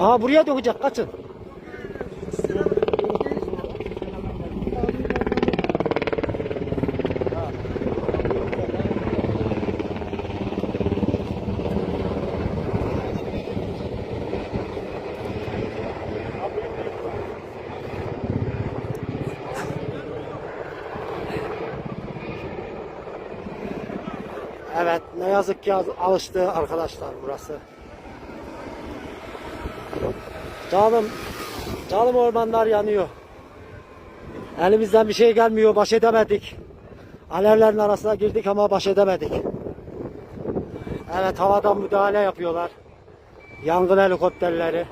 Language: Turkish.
Aha buraya dökecek kaçın. Evet ne yazık ki alıştı arkadaşlar burası. Canım, canım ormanlar yanıyor. Elimizden bir şey gelmiyor, baş edemedik. Alevlerin arasına girdik ama baş edemedik. Evet, havadan müdahale yapıyorlar. Yangın helikopterleri.